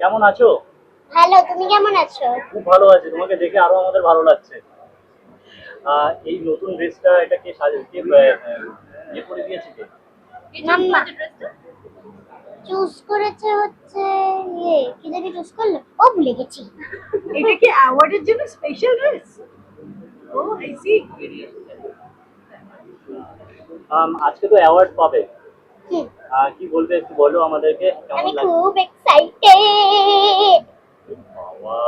কেমন আছো? হ্যালো তুমি কেমন আছো? খুব ভালো আছি। তোমাকে দেখে আরও আমাদের ভালো লাগছে। আহ, এই নতুন ড্রেসটা এটা কে সাজে কে ইয়ে করে দিয়েছে কে? মাম্মা। চুজ করেছে হচ্ছে ইয়ে কি জানি চুজ করল? ও ভুলে গেছি। এটা কি অ্যাওয়ার্ডের জন্য special dress oh I see um, আজকে তো অ্যাওয়ার্ড পাবে। কি বলবে একটু বলো আমাদেরকে? আমি খুব এক্সাইটেড বাবা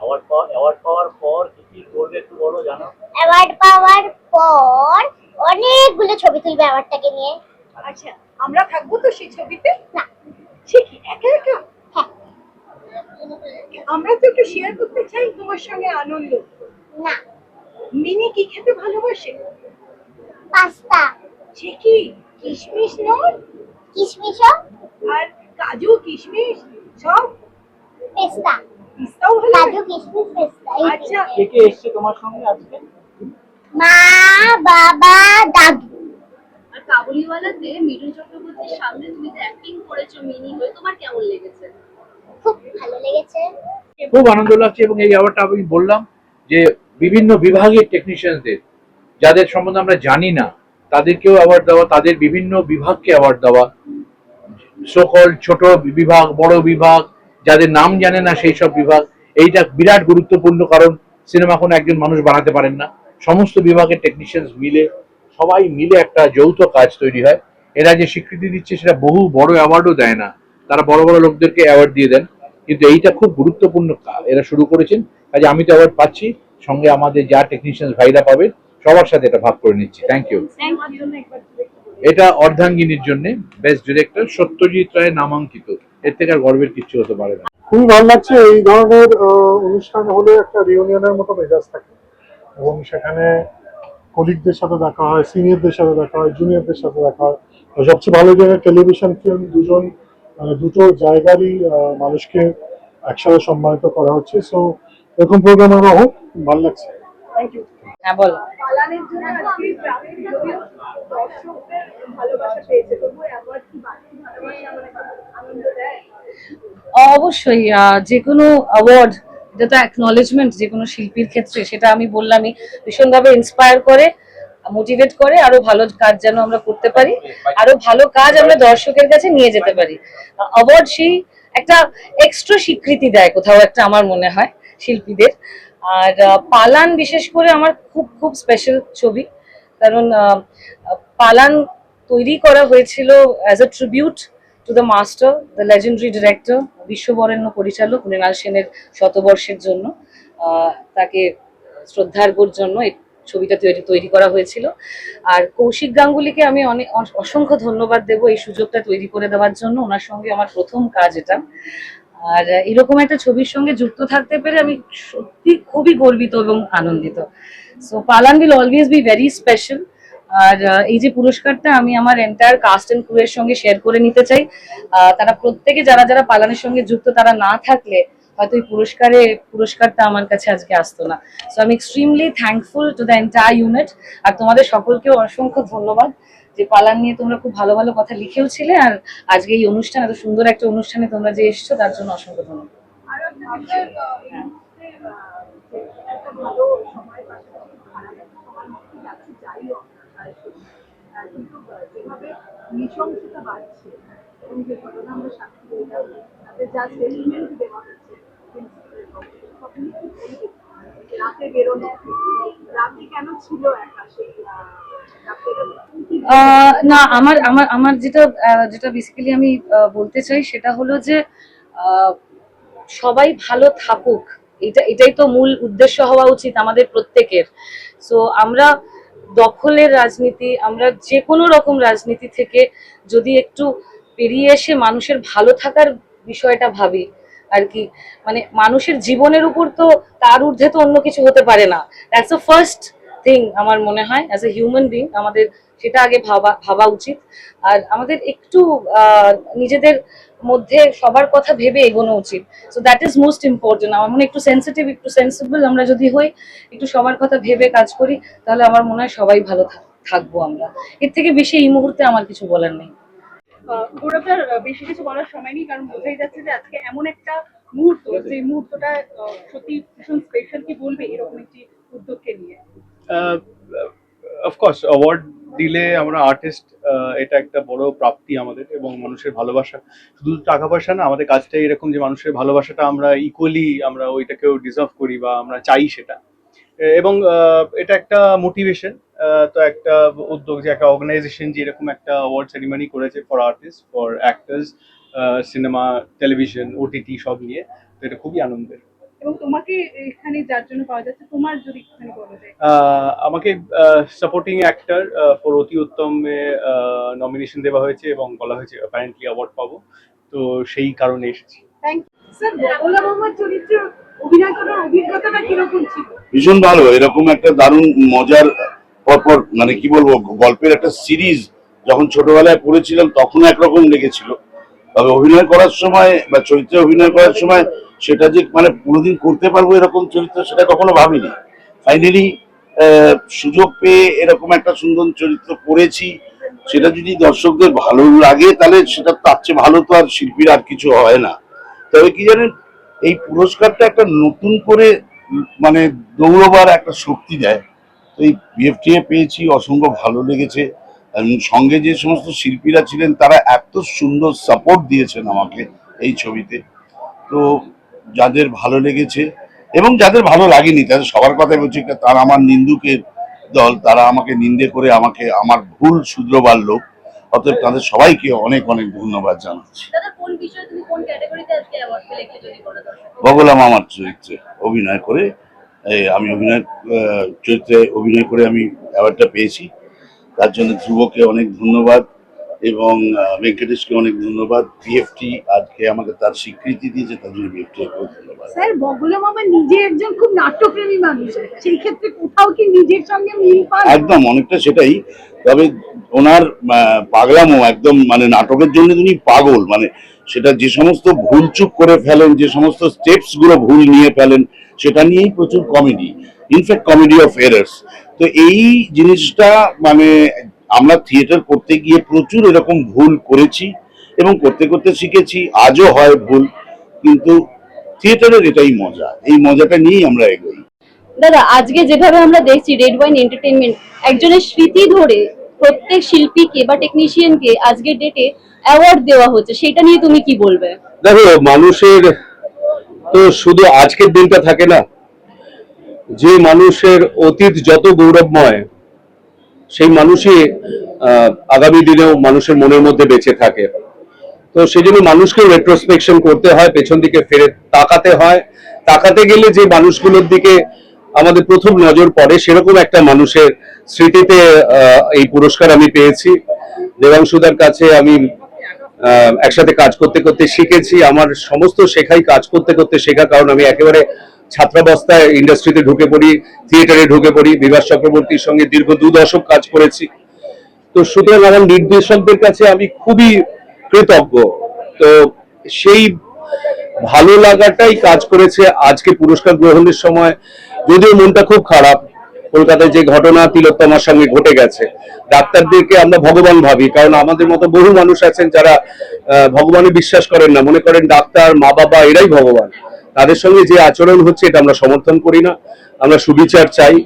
অ্যাওয়ার্ড পাওয়া অ্যাওয়ার্ড পাওয়ার পর কি কি করবে একটু বলো জানো? অ্যাওয়ার্ড পাওয়ার পর অনেকগুলো ছবি তুলবে অ্যাওয়ার্ডটাকে নিয়ে। আচ্ছা আমরা থাকব তো সেই ছবিতে? না। সে কি একা একা? হ্যাঁ। আমরা তো একটু শেয়ার করতে চাই তোমার সঙ্গে আনন্দ। না। মিনি কি খেতে ভালোবাসে? পাস্তা। সে কি? কিশমিশ নয় কিশমিশও আর কাজু কিশমিশ সব। পেস্তা। পিস্তাও ভালো? কাজু কিশমিশ পেস্তা আচ্ছা। কে কে এসছে তোমার সঙ্গে আজকে? মা বাবা দাদু। আর কাবুলিওয়ালাতে মৃদুল চক্রবর্তীর সামনে তুমি যে অ্যাক্টিং করেছ মিনি হয়ে তোমার কেমন লেগেছে? খুব ভালো লেগেছে। খুব আনন্দ লাগছে এবং এই অ্যাওয়ার্ডটা আমি বললাম যে বিভিন্ন বিভাগের টেকনিশিয়ানদের যাদের সম্বন্ধে আমরা জানি না তাদেরকেও অ্যাওয়ার্ড দেওয়া, তাদের বিভিন্ন বিভাগকে অ্যাওয়ার্ড দেওয়া। সকল ছোট বিভাগ, বড় বিভাগ, যাদের নাম জানে না সেই সব বিভাগ, এইটা বিরাট গুরুত্বপূর্ণ কারণ সিনেমা কোনো একজন মানুষ বানাতে পারেন না। সমস্ত বিভাগের টেকনিশিয়ানস মিলে, সবাই মিলে একটা যৌথ কাজ তৈরি হয়। এরা যে স্বীকৃতি দিচ্ছে সেটা বহু বড় অ্যাওয়ার্ডও দেয় না। তারা বড় বড় লোকদেরকে অ্যাওয়ার্ড দিয়ে দেন। কিন্তু এইটা খুব গুরুত্বপূর্ণ কাজ। এরা শুরু করেছেন। কাজে আমি তো অ্যাওয়ার্ড পাচ্ছি। সঙ্গে আমাদের যা টেকনিশিয়ান ভাইরা পাবেন সবার সাথে এটা ভাগ করে নিচ্ছি। Thank you. এটা অর্ধাঙ্গিনীর জন্য বেস্ট ডিরেক্টর সত্যজিৎ রায় নামাঙ্কিত। এর থেকে আর গর্বের কিছু হতে পারে না। খুবই ভালো লাগছে। এই ধরনের অনুষ্ঠান হলে একটা রিউনিয়নের মতো মেজাজ থাকে। এবং সেখানে কলিগদের সাথে দেখা হয় সিনিয়রদের সাথে দেখা হয় জুনিয়রদের সাথে দেখা হয়। আর সবচেয়ে ভালো জায়গায় টেলিভিশন ফিল্ম দুজন দুটো জায়গারই আহ, মানুষকে একসাথে সম্মানিত করা হচ্ছে। সো এরকম প্রোগ্রাম আরও হোক ভালো লাগছে। থ্যাংক ইউ হ্যাঁ বলো। পালানের জন্য আজকে গ্রামের যদিও দর্শকদের ভালোবাসা পেয়েছে। তবুও কি ভালোবাসা মানে আনন্দ দেয়? অবশ্যই যে কোনো অ্যাওয়ার্ড যেটা অ্যাকনলেজমেন্ট যে কোনো শিল্পীর ক্ষেত্রে, সেটা আমি বললামই। ভীষণভাবে ইন্সপায়ার করে মোটিভেট করে, আরও ভালো কাজ যেন আমরা করতে পারি, আরও ভালো কাজ আমরা দর্শকের কাছে নিয়ে যেতে পারি। অ্যাওয়ার্ড সেই একটা এক্সট্রা স্বীকৃতি দেয় কোথাও একটা, আমার মনে হয়, শিল্পীদের। আর পালান বিশেষ করে আমার খুব খুব স্পেশাল ছবি। কারণ পালান তৈরি করা হয়েছিল as a tribute to the master the legendary director বিশ্ববরেণ্য পরিচালক মৃণাল সেনের শতবর্ষের জন্য। তাকে শ্রদ্ধার্ঘর জন্য এই ছবিটা তৈরি তৈরি করা হয়েছিল। আর কৌশিক গাঙ্গুলিকে আমি অনেক অস- অসংখ্য ধন্যবাদ দেবো এই সুযোগটা তৈরি করে দেওয়ার জন্য। ওনার সঙ্গে আমার প্রথম কাজ এটা। আর এরকম একটা ছবির সঙ্গে যুক্ত থাকতে পেরে আমি সত্যি খুবই গর্বিত এবং আনন্দিত। So Palan will always be very special আর এই যে পুরস্কারটা আমি আমার এন্টায়ার কাস্ট অ্যান্ড ক্রুয়ের সঙ্গে শেয়ার করে নিতে চাই। তারা প্রত্যেকে যারা যারা পালানের সঙ্গে যুক্ত তারা না থাকলে হয়তো এই পুরস্কারে, পুরস্কারটা আমার কাছে আজকে আসতো না। সো আমি extremely thankful to the entire unit আর তোমাদের সকলকেও অসংখ্য ধন্যবাদ। যে পালান নিয়ে তোমরা খুব ভালো ভালো কথা লিখেও ছিলে আর আজকে এই অনুষ্ঠান এত সুন্দর একটা অনুষ্ঠানে তোমরা যে এসছো তার জন্য অসংখ্য ধন্যবাদ আর আপনাদের আহ, এই মুহূর্তে আহ, যে একটা ভালো সময় পাশাপাশি খারাপ একটা সময় মধ্যে যাচ্ছে যাই হোক আর সত্যি। আহ, কিন্তু আহ, যেভাবে নৃশংসতা বাড়ছে এবং যে ঘটনা আমরা সাক্ষী হইলাম তাতে যা স্টেটমেন্ট দেওয়া হচ্ছে প্রিন্সিপালের পক্ষে, সবই কি বলবে? রাতে বেরোনো রাতে কেন ছিল একা সেই না, আমার আমার আমার যেটা যেটা বেসিক্যালি আমি বলতে চাই সেটা হলো যে সবাই ভালো থাকুক। এটা, এটাই তো মূল উদ্দেশ্য হওয়া উচিত আমাদের প্রত্যেকের। সো আমরা দখলের রাজনীতি, আমরা যে কোনো রকম রাজনীতি থেকে যদি একটু পেরিয়ে এসে মানুষের ভালো থাকার বিষয়টা ভাবি, আর কি। মানে মানুষের জীবনের উপর তো তার ঊর্ধ্বে তো অন্য কিছু হতে পারে না। দ্যাটস আ ফার্স্ট থিং আমার মনে হয় অ্যাজ এ হিউম্যান বিং আমাদের সেটা আগে ভাবা ভাবা উচিত। আর আমাদের একটু নিজেদের মধ্যে সবার কথা ভেবে এগোনো উচিত। So that is most important আমার মনে একটু সেন্সিটিভ একটু সেন্সিবল আমরা যদি হই, একটু সবার কথা ভেবে কাজ করি, তাহলে আমার মনে হয় সবাই ভালো থাকব আমরা। এর থেকে বেশি এই মুহূর্তে আমার কিছু বলার নেই। বেশি কিছু বলার সময় নেই, কারণ বোঝাই যাচ্ছে যে আজকে এমন একটা মুহূর্ত, যে মুহূর্তটা সত্যি ভীষণ স্পেশাল কি বলবে, এরকম একটি উদ্যোগকে নিয়ে। অফকোর্স অ্যাওয়ার্ড দিলে আমরা আর্টিস্ট এটা একটা বড় প্রাপ্তি আমাদের এবং মানুষের ভালোবাসা। শুধু টাকা পয়সা না আমাদের কাজটাই এরকম যে মানুষের ভালোবাসাটা আমরা ইকুয়ালি আমরা ওইটাকেও ডিজার্ভ করি বা আমরা চাই সেটা। এবং আহ, এটা একটা মোটিভেশন তো একটা উদ্যোগ যে একটা অর্গানাইজেশন যে এরকম একটা অ্যাওয়ার্ড সেরিমনি করেছে for artist for actors cinema television OTT সব নিয়ে তো এটা খুবই আনন্দের। এবং তোমাকে এখানে যার জন্য পাওয়া যাচ্ছে তোমার যদি একটুখানি বলা আমাকে সাপোর্টিং অ্যাক্টর ফর অতি উত্তমে নমিনেশন দেওয়া হয়েছে এবং বলা হয়েছে অ্যাপারেন্টলি অ্যাওয়ার্ড পাবো। তো সেই কারণে এসেছি। থ্যাংক ইউ স্যার বগলা মামার চরিত্রে অভিনয় করার অভিজ্ঞতাটা কীরকম ছিল? ভীষণ ভালো এরকম একটা দারুণ মজার পরপর মানে কি বলব গল্পের একটা সিরিজ যখন ছোটবেলায় পড়েছিলাম তখন একরকম লেগেছিল। তবে অভিনয় করার সময় বা চরিত্রে অভিনয় করার সময় সেটা যে মানে কোনোদিন করতে পারব এরকম চরিত্র সেটা কখনো ভাবিনি। ফাইনালি সুযোগ পেয়ে এরকম একটা সুন্দর চরিত্র করেছি। সেটা যদি দর্শকদের ভালো লাগে, তাহলে সেটা তার চেয়ে ভালো তো আর শিল্পীর আর কিছু হয় না। তবে কি জানেন, এই পুরস্কারটা একটা নতুন করে মানে দৌড়বার একটা শক্তি দেয়। তো এই বিএফটিএ পেয়েছি, অসংখ্য ভালো লেগেছে। সঙ্গে যে সমস্ত শিল্পীরা ছিলেন, তারা এত সুন্দর সাপোর্ট দিয়েছেন আমাকে এই ছবিতে। তো যাদের ভালো লেগেছে এবং যাদের ভালো লাগেনি তাদের সবার কথাই বলছি তারা আমার নিন্দুকের দল তারা আমাকে নিন্দে করে আমাকে আমার ভুল শুধরবার লোক। অতএব তাদের সবাইকে অনেক অনেক ধন্যবাদ জানাচ্ছি। বগলাম আমার চরিত্রে অভিনয় করে এই আমি অভিনয় চরিত্রে অভিনয় করে আমি অ্যাওয়ার্ডটা পেয়েছি। তার জন্য ধ্রুবকে অনেক ধন্যবাদ। এবং ভেঙ্কটেশকে অনেক ধন্যবাদ। বিএফটি আজকে আমাকে তার স্বীকৃতি দিয়েছে তার জন্য বিএফটি ধন্যবাদ। স্যার বগলা মামা নিজে একজন খুব নাট্যপ্রেমী মানুষ সেই ক্ষেত্রে কোথাও কি নিজের সঙ্গে মিল পান? একদম অনেকটা সেটাই। তবে ওনার পাগলামো একদম মানে নাটকের জন্য তিনি পাগল মানে সেটা যে সমস্ত ভুল চুপ করে ফেলেন যে সমস্ত স্টেপসগুলো ভুল নিয়ে ফেলেন সেটা নিয়েই প্রচুর comedy. In fact comedy of errors তো এই জিনিসটা মানে আমরা থিয়েটার করতে গিয়ে প্রচুর এরকম ভুল করেছি এবং করতে করতে শিখেছি আজও হয় ভুল কিন্তু থিয়েটারের এটাই মজা এই মজাটা নিয়েই আমরা এগোই। দাদা আজকে যেভাবে আমরা দেখছি রেড ওয়াইন এন্টারটেনমেন্ট একজনের স্মৃতি ধরে প্রত্যেক শিল্পীকে বা টেকনিশিয়ানকে আজকের ডেটে অ্যাওয়ার্ড দেওয়া হচ্ছে সেটা নিয়ে তুমি কি বলবে? দেখো মানুষের তো শুধু আজকের দিনটা থাকে না যে মানুষের অতীত যত গৌরবময় সেই মানুষই আগামী দিনেও মানুষের মনের মধ্যে বেঁচে থাকে। তো সেই জন্য মানুষকে রেট্রোস্পেকশন করতে হয়, পেছন দিকে ফেরে তাকাতে হয়। তাকাতে গেলে যে মানুষগুলোর দিকে আমাদের প্রথম নজর পড়ে, সেরকম একটা মানুষের স্মৃতিতে এই পুরস্কার আমি পেয়েছি। দেবাংশুদার কাছে আমি একসাথে কাজ করতে করতে শিখেছি। আমার সমস্ত শেখাই কাজ করতে করতে শেখা, কারণ আমি একেবারে ছাত্রাবস্থায় ইন্ডাস্ট্রিতে ঢুকে পড়ি থিয়েটারে ঢুকে পড়ি, বিভাস চক্রবর্তীর সঙ্গে দীর্ঘ দু দশক কাজ করেছি। তো সুতরাং আমার নির্দেশকদের কাছে আমি খুবই কৃতজ্ঞ। তো সেই ভালো লাগাটাই কাজ করেছে আজকে পুরস্কার গ্রহণের সময়। যদিও মনটা খুব খারাপ, কলকাতায় যে ঘটনা তিলোত্তমার সঙ্গে ঘটে গেছে, ডাক্তারদেরকে আমরা ভগবান ভাবি, কারণ আমাদের মতো বহু মানুষ আছেন যারা ভগবানে বিশ্বাস করেন না। মনে করেন ডাক্তার মা বাবা এরাই ভগবান। তাদের সঙ্গে যে আচরণ হচ্ছে এটা আমরা সমর্থন করি না, আমরা সুবিচার চাই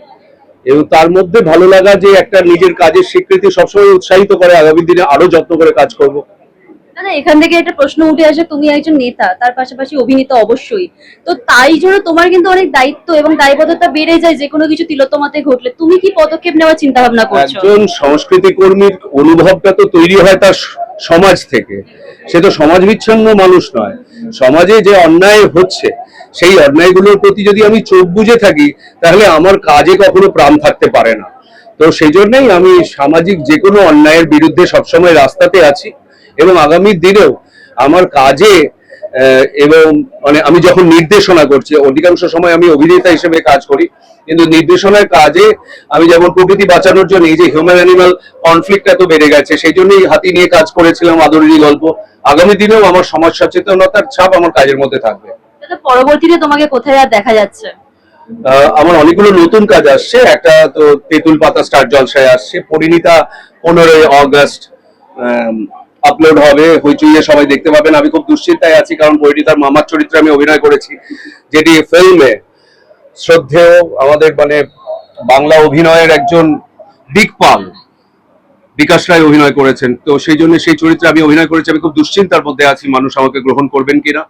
এবং তার মধ্যে ভালো লাগা যে একটা নিজের কাজের স্বীকৃতি সবসময় উৎসাহিত করে, আগামী দিনে আরও যত্ন করে কাজ করব। দাদা এখান থেকে একটা প্রশ্ন উঠে আসে, তুমি একজন নেতা, তার পাশাপাশি অভিনেতা অবশ্যই। তো তাই জন্য তোমার কিন্তু অনেক দায়িত্ব এবং দায়বদ্ধতা বেড়ে যায় যে কোনো কিছু তিলোত্তমাতে ঘটলে। তুমি কি পদক্ষেপ নেওয়ার চিন্তা ভাবনা করছ? একজন সংস্কৃতি কর্মীর অনুভবটা তো তৈরি হয় তার সমাজ থেকে। সে তো সমাজ বিচ্ছন্ন মানুষ নয়। সমাজে যে অন্যায় হচ্ছে, সেই অন্যায়গুলোর প্রতি যদি আমি চোখ বুজে থাকি, তাহলে আমার কাজে কখনো প্রাণ থাকতে পারে না। তো সেই জন্যই আমি সামাজিক যে কোনো অন্যায়ের বিরুদ্ধে সবসময় রাস্তাতে আছি। এবং আগামী দিনেও আমার কাজে এবং মানে আমি যখন নির্দেশনা করছি অধিকাংশ সময় আমি অভিনেতা হিসেবে কাজ করি কিন্তু নির্দেশনার কাজে আমি যেমন প্রকৃতি বাঁচানোর জন্য এই যে হিউম্যান অ্যানিমাল কনফ্লিক্ট এত বেড়ে গেছে সেই জন্যই হাতি নিয়ে কাজ করেছিলাম আদরিনী গল্প। আগামী দিনেও আমার সমাজ সচেতনতার ছাপ আমার কাজের মধ্যে থাকবে। পরবর্তীতে তোমাকে কোথায় আর দেখা যাচ্ছে? আহ, আমার অনেকগুলো নতুন কাজ আসছে একটা তো তেঁতুল পাতা স্টার জলসায় আসছে পরিণীতা পনেরোই অগস্ট আপলোড হবে, হইচইয়ে সবাই দেখতে পাবেন। আমি খুব দুশ্চিন্তায় আছি, কারণ বইটি তার মামার চরিত্রে আমি অভিনয় করেছি, যেটি ফিল্মে শ্রদ্ধেয় আমাদের মানে বাংলা অভিনয়ের একজন দিকপাল বিকাশ রায় অভিনয় করেছেন। তো সেই জন্য সেই চরিত্রে আমি অভিনয় করেছি। আমি খুব দুশ্চিন্তার মধ্যে আছি, মানুষ আমাকে গ্রহণ করবেন কিনা।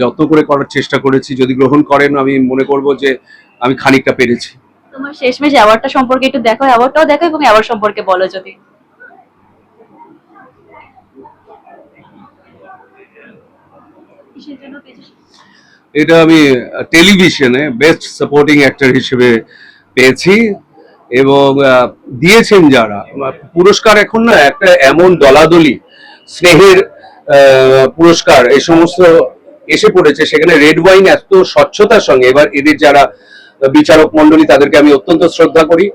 যত্ন করে করার চেষ্টা করেছি। যদি গ্রহণ করেন, আমি মনে করব যে আমি খানিকটা পেরেছি। তোমার শেষমেশ অ্যাওয়ার্ডটা সম্পর্কে একটু দেখো অ্যাওয়ার্ডটাও দেখো এবং অ্যাওয়ার্ড সম্পর্কে বলো যদি কিসের জন্য পেয়েছ? এটা আমি টেলিভিশনে বেস্ট সাপোর্টিং অ্যাক্টর হিসেবে পেয়েছি এবং দিয়েছেন যারা। পুরস্কার এখন না একটা এমন দলাদলি, স্নেহের পুরস্কার, এই সমস্ত এসে পড়েছে। সেখানে রেড ওয়াইন এত স্বচ্ছতার সঙ্গে, এবার এদের যারা বিচারক মন্ডলী তাদেরকে আমি অত্যন্ত শ্রদ্ধা করি।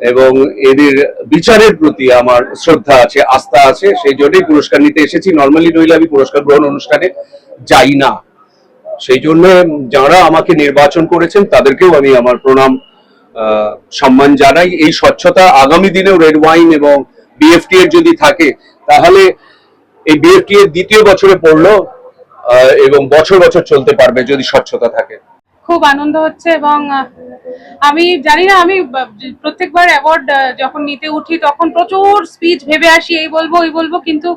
এবং এদের বিচারের প্রতি আমার শ্রদ্ধা আছে, আস্থা আছে, সেই জন্যই পুরস্কার নিতে এসেছি। নর্মালি নইলে আমি পুরস্কার গ্রহণ অনুষ্ঠানে যাই না। সেই জন্য যারা আমাকে নির্বাচন করেছেন, তাদেরকেও আমি আমার প্রণাম সম্মান জানাই। এই স্বচ্ছতা আগামী দিনেও রেড ওয়াইন এবং বিএফটি এর যদি থাকে, তাহলে এই বিএফটি এর দ্বিতীয় বছরে পড়ল এবং বছর বছর চলতে পারবে যদি স্বচ্ছতা থাকে। খুব আনন্দ হচ্ছে এবং আমি জানি না, আমি প্রত্যেকবার অ্যাওয়ার্ড যখন নিতে উঠি তখন প্রচুর স্পিচ ভেবে আসি, এই বলব এই বলব, কিন্তু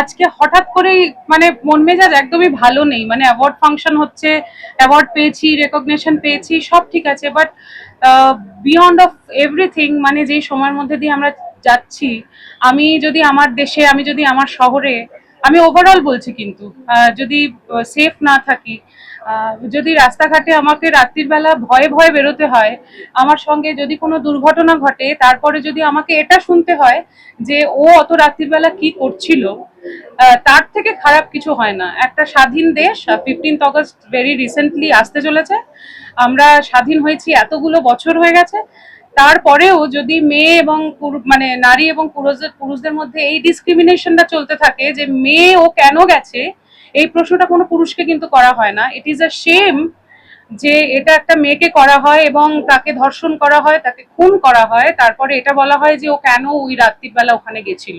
আজকে হঠাৎ করেই মানে মন মেজাজ একদমই ভালো নেই। মানে অ্যাওয়ার্ড ফাংশন হচ্ছে অ্যাওয়ার্ড পেয়েছি রেকগনেশন পেয়েছি, সব ঠিক আছে বাট বিয়ন্ড অফ এভরিথিং মানে যেই সময়ের মধ্যে দিয়ে আমরা যাচ্ছি, আমি যদি আমার দেশে, আমি যদি আমার শহরে, আমি ওভারঅল বলছি কিন্তু যদি সেফ না থাকি যদি রাস্তাঘাটে আমাকে রাত্রির বেলা ভয়ে ভয়ে বেরোতে হয়, আমার সঙ্গে যদি কোনো দুর্ঘটনা ঘটে, তারপরে যদি আমাকে এটা শুনতে হয় যে ও অত রাত্রির বেলা কি করছিল তার থেকে খারাপ কিছু হয় না। একটা স্বাধীন দেশ ফিফটিন্থ অগস্ট ভেরি রিসেন্টলি আসতে চলেছে। আমরা স্বাধীন হয়েছি এতগুলো বছর হয়ে গেছে। তারপরেও যদি মেয়ে এবং মানে নারী এবং পুরুষদের পুরুষদের মধ্যে এই ডিসক্রিমিনেশনটা চলতে থাকে যে মেয়ে ও কেন গেছে এই প্রশ্নটা কোনো পুরুষকে কিন্তু করা হয় না। ইট ইজ আ সেম যে এটা একটা মেয়েকে করা হয় এবং তাকে ধর্ষণ করা হয়, তাকে খুন করা হয়। তারপরে এটা বলা হয় যে ও কেন ওই রাত্রির বেলা ওখানে গেছিল।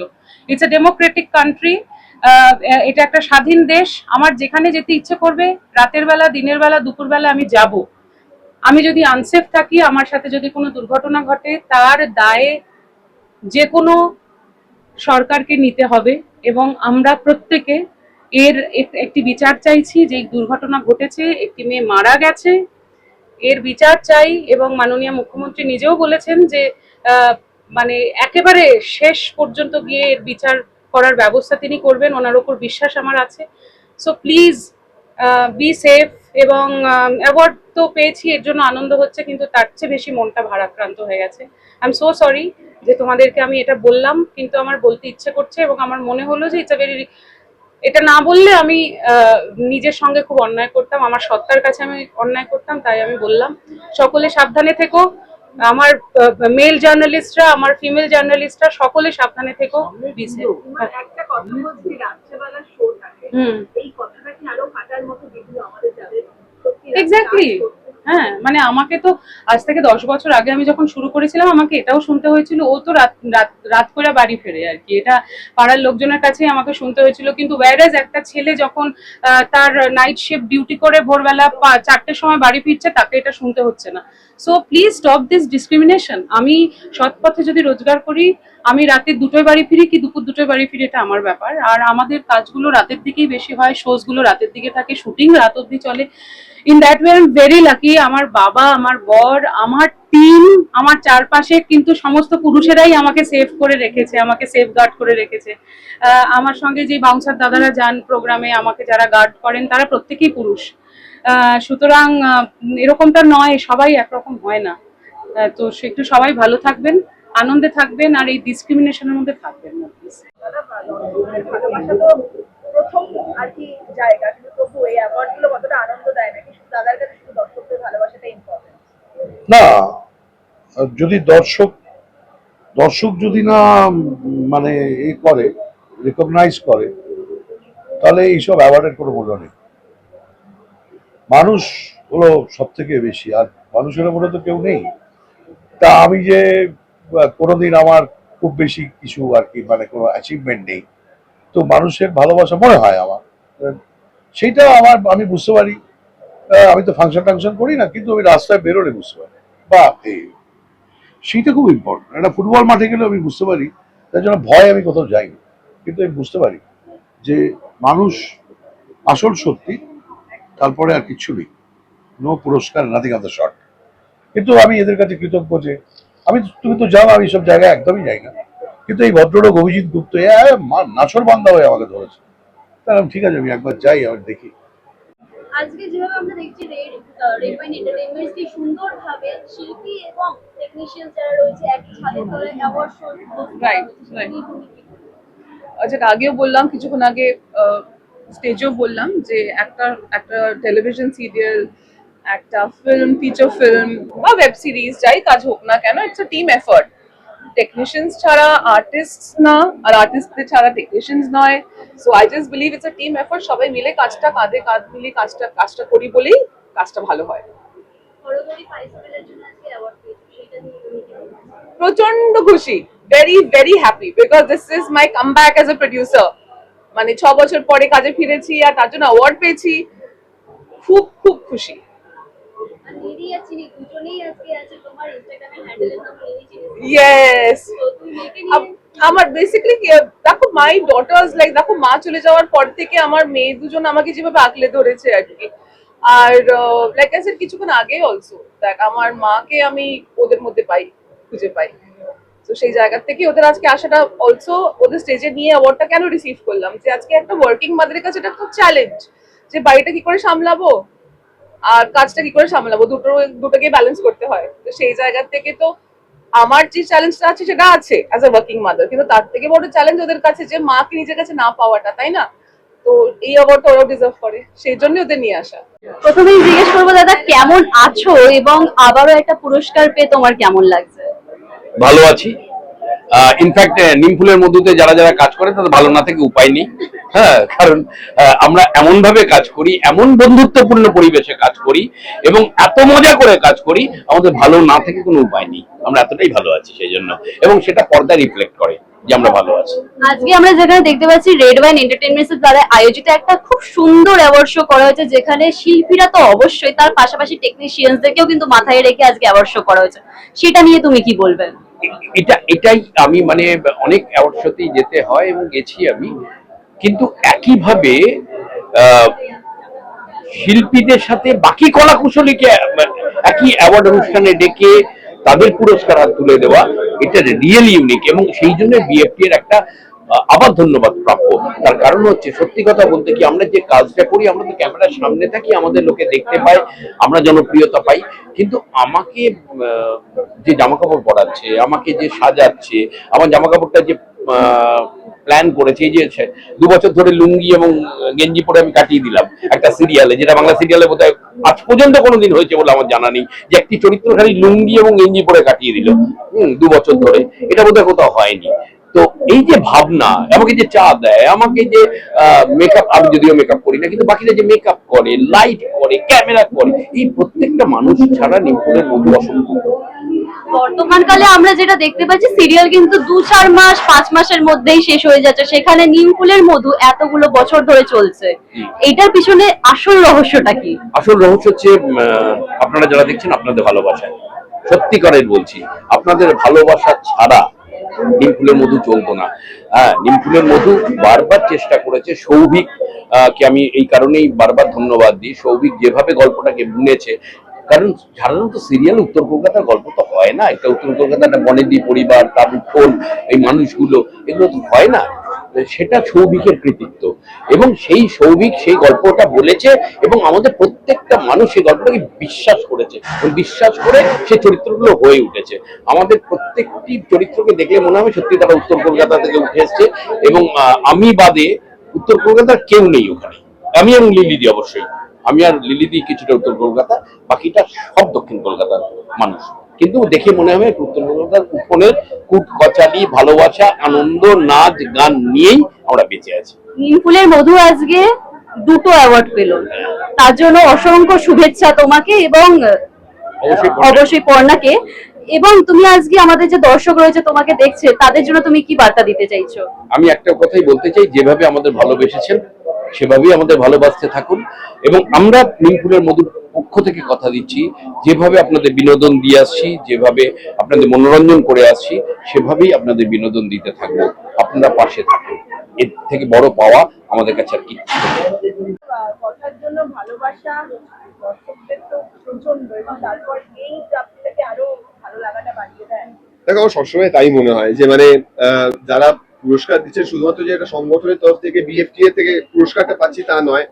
ইটস এ ডেমোক্রেটিক কান্ট্রি এটা একটা স্বাধীন দেশ। আমার যেখানে যেতে ইচ্ছে করবে, রাতের বেলা, দিনের বেলা, দুপুর বেলা আমি যাব। আমি যদি আনসেফ থাকি, আমার সাথে যদি কোনো দুর্ঘটনা ঘটে, তার দায়ে যে কোনো সরকারকে নিতে হবে এবং আমরা প্রত্যেকে এর একটি বিচার চাইছি যে দুর্ঘটনা ঘটেছে, একটি মেয়ে মারা গেছে। এর বিচার চাই এবং মাননীয় মুখ্যমন্ত্রী নিজেও বলেছেন যে মানে একেবারে শেষ পর্যন্ত গিয়ে এর বিচার করার ব্যবস্থা তিনি করবেন, ওনার ওপর বিশ্বাস আমার আছে। সো প্লিজ বি সেফ এবং অ্যাওয়ার্ড তো পেয়েছি, এর জন্য আনন্দ হচ্ছে, কিন্তু তার চেয়ে বেশি মনটা ভারাক্রান্ত হয়ে গেছে। আই এম সো সরি যে তোমাদেরকে আমি এটা বললাম, কিন্তু আমার বলতে ইচ্ছে করছে এবং আমার মনে হলো যে ইটস আ ভেরি এটা না বললে আমি নিজের সঙ্গে খুব অন্যায় করতাম। আমার সত্তার কাছে আমি অন্যায় করতাম তাই আমি বললাম। সকলে সাবধানে থেকো। আমার মেল জার্নালিস্টরা আমার ফিমেল জার্নালিস্টরা সকলে সাবধানে থেকো। শো থাকে। হুম। এক্স্যাক্টলি হ্যাঁ মানে আমাকে তো আজ থেকে দশ বছর আগে আমি যখন শুরু করেছিলাম, আমাকে এটাও শুনতে হয়েছিল, ও তো রাত রাত করে বাড়ি ফেরে আর কি। এটা পাড়ার লোকজনের কাছেই আমাকে শুনতে হয়েছিল, কিন্তু ওয়ারাজ একটা ছেলে যখন তার নাইট শিফট ডিউটি করে ভোরবেলা চারটের সময় বাড়ি ফিরছে, তাকে এটা শুনতে হচ্ছে না। So please stop this discrimination আমি সৎ পথে যদি রোজগার করি আমি রাতে দুটোয় বাড়ি ফিরি কি দুপুর দুটোয় বাড়ি ফিরি এটা আমার ব্যাপার। আর আমাদের কাজগুলো রাতের দিকেই বেশি হয় শোজগুলো রাতের দিকে থাকে, শুটিং রাত অব্দি চলে। In that way I am very lucky আমার বাবা, আমার বর, আমার টিম আমার চারপাশে কিন্তু সমস্ত পুরুষেরাই আমাকে সেভ করে রেখেছে, আমাকে সেফ গার্ড করে রেখেছে। আমার সঙ্গে যে বাউন্সার দাদারা যান প্রোগ্রামে আমাকে যারা গার্ড করেন, তারা প্রত্যেকেই পুরুষ। সুতরাং এরকমটা নয়, সবাই একরকম হয় না। তো একটু সবাই ভালো থাকবেন। আনন্দে থাকবেন আর এই ডিসক্রিমিনেশনের মধ্যে থাকবেন না প্লিজ না, যদি দর্শক দর্শক যদি না মানে এ করে রেকগনাইজ করে, তাহলে এইসব অ্যাওয়ার্ডের কোনো মূল্য নেই। মানুষ হলো সব থেকে বেশি, আর মানুষের মনে তো কেউ নেই। তা আমি যে কোনোদিন আমার খুব বেশি কিছু আর কি মানে কোনো অ্যাচিভমেন্ট নেই। তো মানুষের ভালোবাসা মনে হয় আমার। সেইটা আমার, আমি বুঝতে পারি। আমি তো ফাংশন টাংশন করি না, কিন্তু আমি রাস্তায় বেরোলে বুঝতে পারি। বা সেইটা খুব ইম্পর্টেন্ট একটা ফুটবল মাঠে গেলে আমি বুঝতে পারি, তার জন্য ভয় আমি কোথাও যাই কিন্তু আমি বুঝতে পারি যে মানুষ আসল সত্যি, তারপরে আর কিচ্ছু নেই। নো পুরস্কার নাথিং অফ দ্য শর্ট কিন্তু আমি এদের কাছে কৃতজ্ঞ যে আমি তুমি তো জানো আমি সব জায়গায় একদমই যাই না। কিন্তু এই ভদ্রলোক অভিজিৎ গুপ্ত মা- বান্ধা হয়ে আমাকে ধরেছে। তাহলে ঠিক আছে আমি একবার যাই আবার দেখি। আজকে যেভাবে আমরা দেখছি রেড রেড ওয়াইন এন্টারটেইনমেন্টস কি সুন্দরভাবে শিল্পী এবং টেকনিশিয়ান যারা রয়েছে একই ছাদের তলায় অ্যাওয়ার্ড শো Right, right. আগেও বললাম কিছুক্ষণ আগে স্টেজেও বললাম যে একটা একটা টেলিভিশন সিরিয়াল একটা ফিল্ম ফিচার ফিল্ম বা ওয়েব সিরিজ যাই কাজ হোক না কেন it's a team effort technicians ছাড়া আর্টিস্ট না আর আর্টিস্টদের ছাড়া টেকনিশিয়ানস নয়। So I just believe it's a team effort সবাই মিলে কাজটা কাঁধে কাঁধ মিলিয়ে কাজটা কাজটা করি বলেই কাজটা ভালো হয়? প্রচণ্ড খুশি very very happy because this is my comeback as a producer মানে ছ বছর পরে কাজে ফিরেছি আর তার জন্য অ্যাওয়ার্ড পেয়েছি। খুব খুব খুশি। আর আর চিনি দুজনেই আজকে আছে তোমার ইনস্টাগ্রামের হ্যান্ডেলের নাম নিধি চিনি ইয়েস আমার বেসিক্যালি দেখো মাই ডটার্স লাইক দেখো মা চলে যাওয়ার পর থেকে আমার মেয়ে দুজন আমাকে যেভাবে ধরেছে আর কি। আর লাইক আই কিছুক্ষণ আগে অলসো দেখ আমার মাকে আমি ওদের মধ্যে পাই খুঁজে পাই। তো সেই জায়গা থেকে ওদের আজকে আসাটা অলসো ওদের স্টেজে নিয়ে অ্যাওয়ার্ডটা কেন রিসিভ করলাম? যে আজকে একটা ওয়ার্কিং মাদের কাছে এটা একটা চ্যালেঞ্জ যে বাড়িটা কি করে সামলাবো? আর কাজটা কি করে সামলাবো? দুটো দুটোকে ব্যালেন্স করতে হয়। তো সেই জায়গা থেকে তো আমার যে চ্যালেঞ্জটা আছে সেটা আছে অ্যাজ এ ওয়ার্কিং মাদার কিন্তু তার থেকে বড় চ্যালেঞ্জ ওদের কাছে যে মাকে নিজের কাছে না পাওয়াটা তাই না? তো এই অ্যাওয়ার্ডটা ওরাও ডিজার্ভ করে। সেই জন্য ওদের নিয়ে আসা। প্রথমেই জিজ্ঞেস করব দাদা কেমন আছো? এবং আবারও একটা পুরস্কার পেয়ে তোমার কেমন লাগছে? ভালো আছি। ইনফ্যাক্ট নিমফুলের মধ্যে যারা যারা কাজ করে, তাদের ভালো না থেকে উপায় নেই। হ্যাঁ কারণ আমরা এমন ভাবে কাজ করি, এমন বন্ধুত্বপূর্ণ পরিবেশে কাজ করি, এবং এত মজা করে কাজ করি, আমাদের ভালো না থেকে কোনো উপায় নেই। আমরা এতটাই ভালো আছি সেই জন্য। এবং সেটা পর্দায় রিফ্লেক্ট করে। যে আমরা ভালো আছি। আজকে আমরা যেখানে দেখতে পাচ্ছি রেড ওয়াইন এন্টারটেনমেন্টস এর দ্বারা আয়োজিত একটা খুব সুন্দর অ্যাওয়ার্ড শো করা হয়েছে যেখানে শিল্পীরা তো অবশ্যই তার পাশাপাশি টেকনিশিয়ানসদেরকেও কিন্তু মাথায় রেখে আজকে অ্যাওয়ার্ড শো করা হয়েছে। সেটা নিয়ে তুমি কি বলবেন এ- এটা এটাই আমি মানে অনেক অ্যাওয়ার্ড শোতেই যেতে হয় এবং গেছি আমি। কিন্তু একইভাবে শিল্পীদের সাথে বাকি কলা কুশলীকে একই অ্যাওয়ার্ড অনুষ্ঠানে ডেকে তাদের পুরস্কার হাত তুলে দেওয়া, এটা রিয়েল ইউনিক এবং সেই জন্য বিএফটি এর একটা আবার ধন্যবাদ প্রাপ্য। তার কারণ হচ্ছে, সত্যি কথা বলতে কি, আমরা যে কাজটা করি, আমরা তো ক্যামেরার সামনে থাকি, আমাদের লোকে দেখতে পাই আমরা জনপ্রিয়তা পাই। কিন্তু আমাকে যে জামা কাপড় পরাচ্ছে, আমাকে যে সাজাচ্ছে, আমার জামা কাপড়টা যে প্ল্যান করেছে যে দু বছর ধরে লুঙ্গি এবং গেঞ্জি পরে আমি কাটিয়ে দিলাম একটা সিরিয়ালে যেটা বাংলা সিরিয়ালে বোধহয় আজ পর্যন্ত কোনোদিন হয়েছে বলে আমার জানা নেই, যে একটি চরিত্র খালি লুঙ্গি এবং গেঞ্জি পরে কাটিয়ে দিল। হম, দু বছর ধরে। এটা বোধহয় কোথাও হয়নি। তো এই যে ভাবনা আমাকে যে চা দেয়, আমাকে যে মেকআপ আমি যদিও মেকআপ করি না, কিন্তু বাকিরা যে মেকআপ করে লাইট করে ক্যামেরা করে, এই প্রত্যেকটা মানুষ ছাড়া নিপুণের মধু অসম্ভব। বর্তমানকালে আমরা যেটা দেখতে পাচ্ছি সিরিয়াল কিন্তু দু চার মাস পাঁচ মাসের মধ্যেই শেষ হয়ে যাচ্ছে। সেখানে নিমফুলের মধু এতগুলো বছর ধরে চলছে। এইটার পিছনে আসল রহস্যটা কি? আসল রহস্য হচ্ছে আপনারা যারা দেখছেন আপনাদের ভালোবাসা। সত্যিকারের বলছি আপনাদের ভালোবাসা ছাড়া নিমফুলের মধু চলতো না। হ্যাঁ নিম ফুলের মধু বারবার চেষ্টা করেছে সৌভিক আহ, কে আমি এই কারণেই বারবার ধন্যবাদ দিই। সৌভিক যেভাবে গল্পটাকে বুনেছে কারণ সাধারণত সিরিয়াল উত্তর কলকাতার গল্প তো হয় না। একটা উত্তর কলকাতার একটা বনেদি পরিবার তার উত্তর এই মানুষগুলো, এগুলো তো হয় না। সেটা সৌভিকের কৃতিত্ব। এবং সেই সৌভিক সেই গল্পটা বলেছে এবং আমাদের প্রত্যেকটা মানুষ সেই গল্পটাকে বিশ্বাস করেছে। বিশ্বাস করে সেই চরিত্রগুলো হয়ে উঠেছে। আমাদের প্রত্যেকটি চরিত্রকে দেখলে মনে হবে সত্যি তারা উত্তর কলকাতা থেকে উঠে এসছে এবং আমি বাদে উত্তর কলকাতার কেউ নেই ওখানে। আমি এবং লিলিদি অবশ্যই। আমি আর লিলিদি কিছুটা উত্তর কলকাতা বাকিটা সব দক্ষিণ কলকাতার মানুষ। কিন্তু দেখে মনে হবে উত্তর কলকাতার উপনের কুট কচালি ভালোবাসা আনন্দ নাচ গান নিয়েই আমরা বেঁচে আছি। নিমফুলের মধু আজকে দুটো অ্যাওয়ার্ড পেল। তার জন্য অসংখ্য শুভেচ্ছা তোমাকে এবং অবশ্যই পর্ণাকে। এবং তুমি আজকে আমাদের যে দর্শক রয়েছে তোমাকে দেখছে তাদের জন্য তুমি কি বার্তা দিতে চাইছো? আমি একটা কথাই বলতে চাই যেভাবে আমাদের ভালোবেসেছেন সেভাবেই আমাদের ভালোবাসতে থাকুন। এবং আমরা মিনফুলের মধুর পক্ষ থেকে কথা দিচ্ছি যেভাবে আপনাদের বিনোদন দিয়ে আসছি যেভাবে আপনাদের মনোরঞ্জন করে আসছি সেভাবেই আপনাদের বিনোদন দিতে থাকব। আপনারা পাশে থাকুন। এর থেকে বড় পাওয়া আমাদের কাছে আর কি নেই। আহ, কথার জন্য ভালোবাসা দর্শকদের তো প্রচণ্ড এবং তারপর এই প্রাপ্তিটাকে আরও ভালো লাগাটা বাড়িয়ে দেয়। দেখো সবসময় তাই মনে হয় যে মানে আহ, যারা পুরস্কার দিচ্ছে, শুধুমাত্র যে একটা সংগঠনের তরফ থেকে বিএফটিএ থেকে পুরস্কারটা পাচ্ছি তা নয়।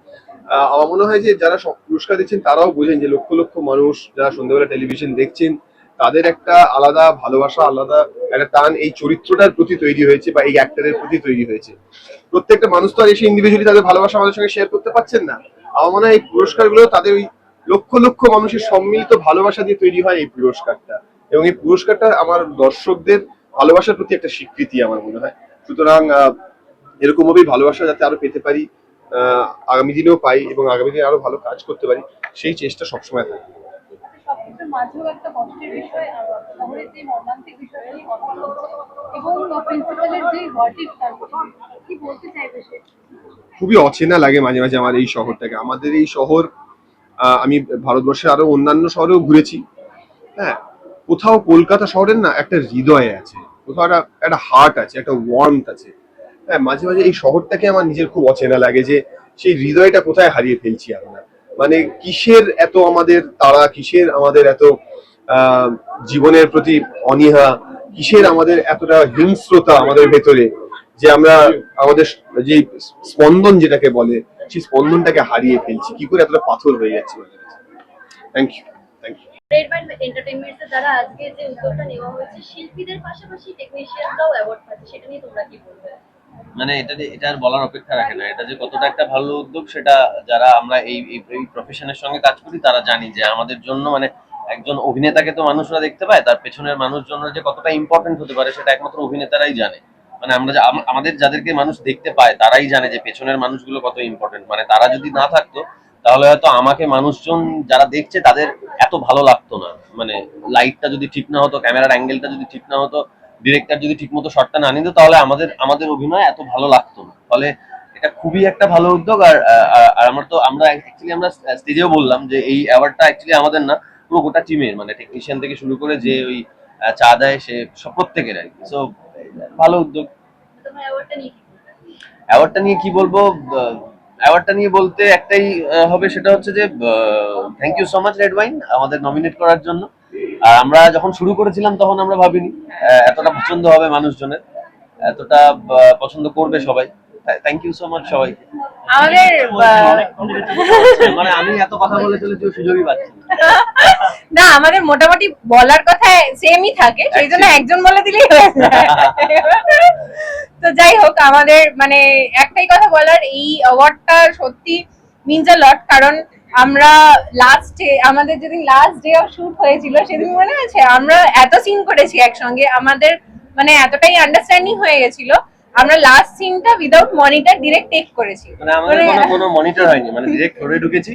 আমার মনে হয় যে যারা পুরস্কার দিচ্ছেন, তারাও বোঝেন যে লক্ষ লক্ষ মানুষ যারা সন্ধ্যাবেলা টেলিভিশন দেখছেন, তাদের একটা আলাদা ভালোবাসা, আলাদা একটা টান এই চরিত্রটার প্রতি তৈরি হয়েছে বা এই অ্যাক্টরের প্রতি তৈরি হয়েছে। প্রত্যেকটা মানুষ তো আর এসে ইন্ডিভিজুয়ালি তাদের ভালোবাসা আমাদের সঙ্গে শেয়ার করতে পারছেন না। আমার মনে হয় এই পুরস্কারগুলো তাদের ওই লক্ষ লক্ষ মানুষের সম্মিলিত ভালোবাসা দিয়ে তৈরি হয় এই পুরস্কারটা। এবং এই পুরস্কারটা আমার দর্শকদের ভালোবাসার প্রতি একটা স্বীকৃতি আমার মনে হয়। সুতরাং আহ, এরকম ভাবেই ভালোবাসা যাতে আরও পেতে পারি আগামী দিনেও পাই এবং আগামী দিনে আরও ভালো কাজ করতে পারি সেই চেষ্টা সবসময় থাকে মাঝেও একটা কষ্টের বিষয় শহরের যে মর্মান্তিক বিষয়টা নিয়ে কথা বলছে এবং প্রিন্সিপালের যে ভার্ডিক কি বলতে চাইবে সে? খুবই অচেনা লাগে মাঝে মাঝে আমার এই শহরটাকে। আমাদের এই শহর আমি ভারতবর্ষের আরও অন্যান্য শহরেও ঘুরেছি। হ্যাঁ কোথাও কলকাতা শহরের না একটা হৃদয় আছে। কোথাও একটা একটা হার্ট আছে, একটা ওয়ার্মথ আছে। হ্যাঁ মাঝে মাঝে এই শহরটাকে আমার নিজের খুব অচেনা লাগে যে সেই হৃদয়টা কোথায় হারিয়ে ফেলছি আমরা। মানে কিসের এত আমাদের তারা কিসের আমাদের এত জীবনের প্রতি অনীহা, কিসের আমাদের এতটা হিংস্রতা আমাদের ভেতরে যে আমরা আমাদের যে স্পন্দন যেটাকে বলে, সেই স্পন্দনটাকে হারিয়ে ফেলছি। কি করে এতটা পাথর হয়ে যাচ্ছে thank you Red Band Entertainments দ্বারা আজকে যে উদ্যোগটা নেওয়া হয়েছে, শিল্পীদের পাশাপাশি টেকনিশিয়ানরাও অ্যাওয়ার্ড পাচ্ছে, সেটা নিয়ে তোমরা কি বলবে? মানে এটা এটা আর বলার অপেক্ষা রাখে না। এটা যে কতটা একটা ভালো উদ্যোগ, সেটা যারা আমরা এই, এই- প্রফেশনের সঙ্গে কাজ করি, তারা জানি যে আমাদের জন্য মানে একজন অভিনেতাকে তো মানুষরা দেখতে পায়, তার পেছনের মানুষজন যে কতটা ইম্পর্টেন্ট হতে পারে, সেটা একমাত্র অভিনেতারাই জানে। মানে আমরা আমাদের যাদেরকে মানুষ দেখতে পায়, তারাই জানে যে পেছনের মানুষগুলো কত ইম্পর্টেন্ট মানে তারা যদি না থাকতো তাহলে হয়তো আমাকে মানুষজন যারা দেখছে তাদের এত ভালো লাগতো না। মানে লাইটটা যদি ঠিক না হতো ক্যামেরার অ্যাঙ্গেলটা যদি ঠিক না হতো ডিরেক্টর যদি ঠিকমতো শটটা না নিত তাহলে আমাদের আমাদের অভিনয় এত ভালো লাগতো না। ফলে এটা খুবই একটা ভালো উদ্যোগ আর আর- আর আমার তো আমরা অ্যাকচুয়ালি আমরা স্টেজেও বললাম যে এই অ্যাওয়ার্ডটা অ্যাকচুয়ালি আমাদের না পুরো গোটা টিমের মানে টেকনিশিয়ান থেকে শুরু করে যে ওই চা দেয় সে সব প্রত্যেকের আর কি। সো ভালো উদ্যোগ। অ্যাওয়ার্ডটা নিয়ে কি বলবে? অ্যাওয়ার্ডটা নিয়ে বলতে একটাই আহ, হবে সেটা হচ্ছে যে thank you so much Red Wine আমাদের নমিনেট করার জন্য। আর আমরা যখন শুরু করেছিলাম তখন আমরা ভাবিনি আহ, এতটা পছন্দ হবে মানুষজনের এতটা পছন্দ করবে সবাই। থ্যাংক ইউ সো মাচ সবাই। আমাদের মানে আমি এত কথা বলে চলেছি সুযোগই পাচ্ছি না। আমাদের মোটামুটি বলার কথা সেমই থাকে সেই জন্য একজন বলে দিলেই হয়ে যায়। তো যাই হোক আমাদের মানে একটাই কথা বলার এই অ্যাওয়ার্ডটা সত্যি মিনস লট কারণ আমরা লাস্টে আমাদের যেদিন লাস্ট ডে অফ শুট হয়েছিল সেদিন মনে আছে? আমরা এত সিন করেছি একসঙ্গে আমাদের মানে এতটাই আন্ডারস্ট্যান্ডিং হয়ে গেছিল আমরা লাস্ট সিনটা উইদাউট মনিটর ডিরেক্ট টেক করেছি। মানে আমাদের মানে- কোনো মনিটর হয়নি মানে ডিরেক্ট ফ্লোরে ঢুকেছি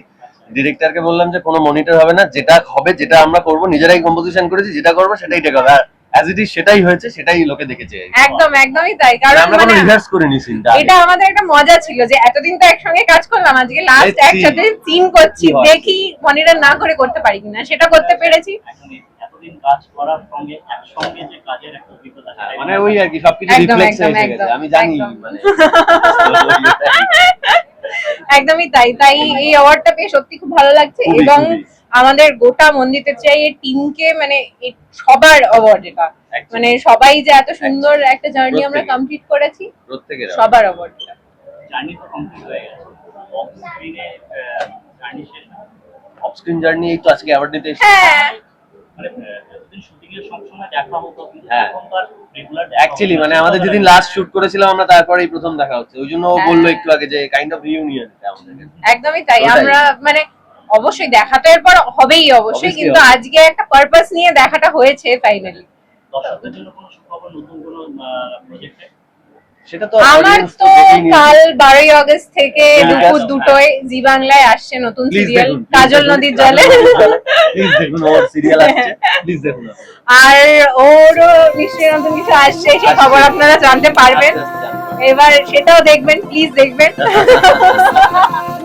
ডিরেক্টরকে বললাম যে কোনো মনিটর হবে না যেটা হবে যেটা আমরা করব নিজেরাই কম্পোজিশন করেছি যেটা করব সেটাই টেক হবে। আর অ্যাজ ইট ইজ সেটাই হয়েছে সেটাই লোকে দেখেছে। একদম একদমই তাই। কারণ আমরা কোনো মানে রিহার্স করিনি সিনটা এটা আমাদের একটা মজা ছিল যে এতদিন তো একসঙ্গে কাজ করলাম আজকে লাস্ট একসাথে সিন করছি দেখি মনিটর না করে করতে পারি কিনা সেটা করতে পেরেছি। এতদিন কাজ করার সঙ্গে একসঙ্গে যে কাজের একটা অভিজ্ঞতা মানে ওই আর কি সবকিছু একদম, রিফ্লেক্স এসে গেছে আমি জানি মানে একদমই তাই তাই এই অ্যাওয়ার্ডটা পেয়ে সত্যি খুব ভালো লাগছে এবং আমাদের গোটা মন্দিরতে চাই এই টিমকে মানে সবার অ্যাওয়ার্ড এটা। মানে সবাই যে এত সুন্দর একটা জার্নি আমরা কমপ্লিট করেছি প্রত্যেকের সবার অ্যাওয়ার্ড জার্নি তো কমপ্লিট হয়ে গেছে। অফ স্ক্রিনে জার্নি শেষ অফ স্ক্রিন জার্নি এই তো আজকে অ্যাওয়ার্ড নিতে হ্যাঁ। মানে শুটিং এর সবসময় দেখা হতো কিন্তু হ্যাঁ। এখন তো আর রেগুলার অ্যাকচুয়ালি মানে আমাদের যেদিন লাস্ট শুট করেছিলাম আমরা তারপরেই প্রথম দেখা হচ্ছে। ওই জন্য ও হ্যাঁ। বলল একটু আগে যে কাইন্ড অফ রিউনিয়ন আমাদের একদমই তাই। আমরা মানে অবশ্যই দেখা তো এরপর হবেই অবশ্যই কিন্তু আজকে একটা পারপাস নিয়ে দেখাটা হয়েছে ফাইনালি দর্শকদের জন্য কোনো সুখবর নতুন কোনো প্রজেক্টে সেটা তো আমার তো কাল বারোই আগস্ট থেকে দুপুর দুটোয় জি বাংলায় আসছে নতুন সিরিয়াল কাজল নদীর জলে। ওর দেখুন আর ওরও নিশ্চয়ই নতুন কিছু আসছে সেই খবর আপনারা জানতে পারবেন। এবার সেটাও দেখবেন প্লিজ দেখবেন।